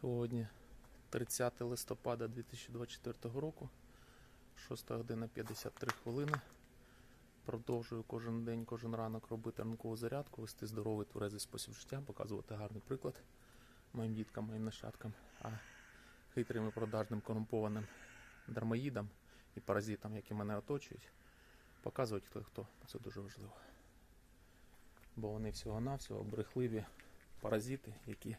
Сьогодні 30 листопада 2024 року, 6 година 53 хвилини. Продовжую кожен день, кожен ранок робити ранкову зарядку, вести здоровий тверезий спосіб життя, показувати гарний приклад моїм діткам, моїм нащадкам, а хитрим і продажним корумпованим дармоїдам і паразитам, які мене оточують, показувати хто хто. Це дуже важливо. Бо вони всього-навсього брехливі паразити, які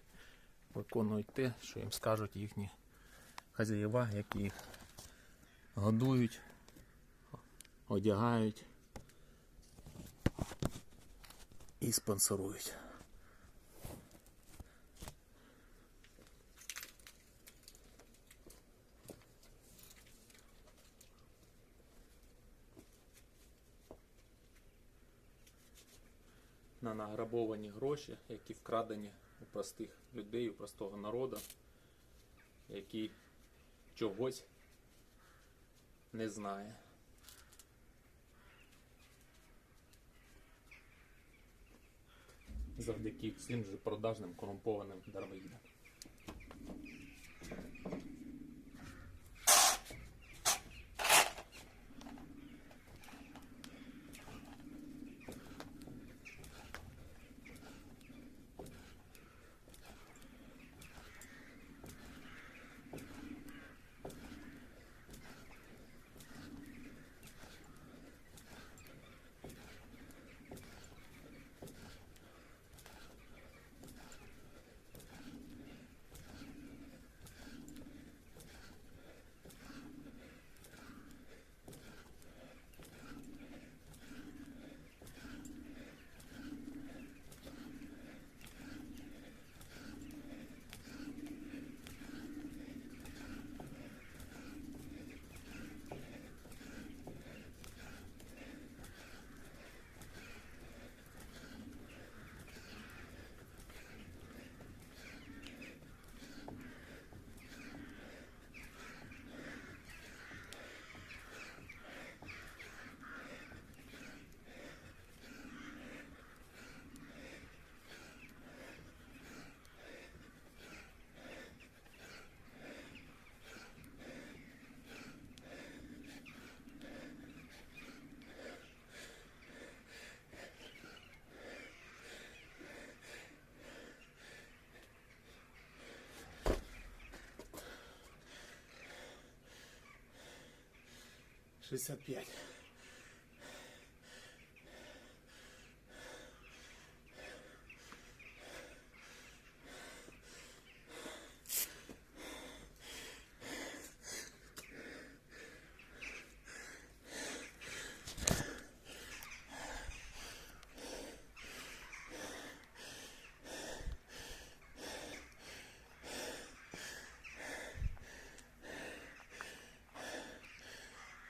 виконують те, що їм скажуть їхні хазяєва, які їх годують, одягають і спонсорують. На награбовані гроші, які вкрадені у простих людей, у простого народу, який чогось не знає. Завдяки цим же продажним корумпованим дармоїдам. 65.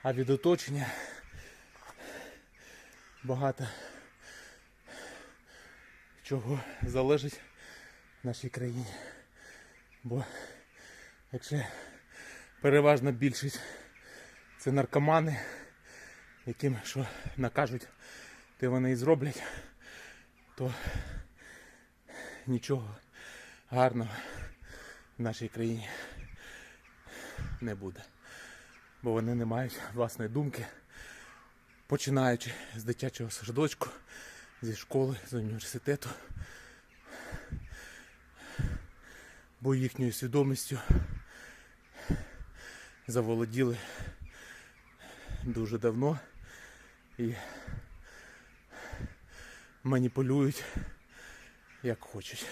А від оточення багато чого залежить в нашій країні. Бо якщо переважна більшість це наркомани, яким що накажуть, те вони і зроблять, то нічого гарного в нашій країні не буде бо вони не мають власної думки, починаючи з дитячого садочку, зі школи, з університету, бо їхньою свідомістю заволоділи дуже давно і маніпулюють як хочуть.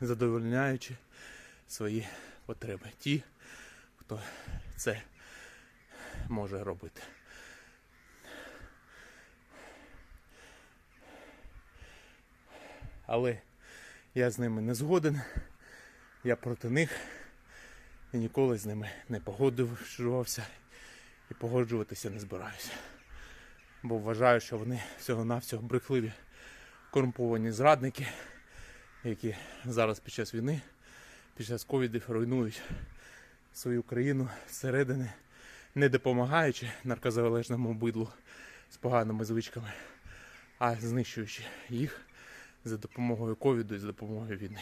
Задовольняючи свої потреби. Ті, хто це може робити. Але я з ними не згоден, я проти них і ніколи з ними не погоджувався і погоджуватися не збираюся. Бо вважаю, що вони всього-навсього брехливі корумповані зрадники, які зараз під час війни під час ковідів руйнують свою країну зсередини, не допомагаючи наркозалежному бидлу з поганими звичками, а знищуючи їх за допомогою ковіду і за допомогою війни.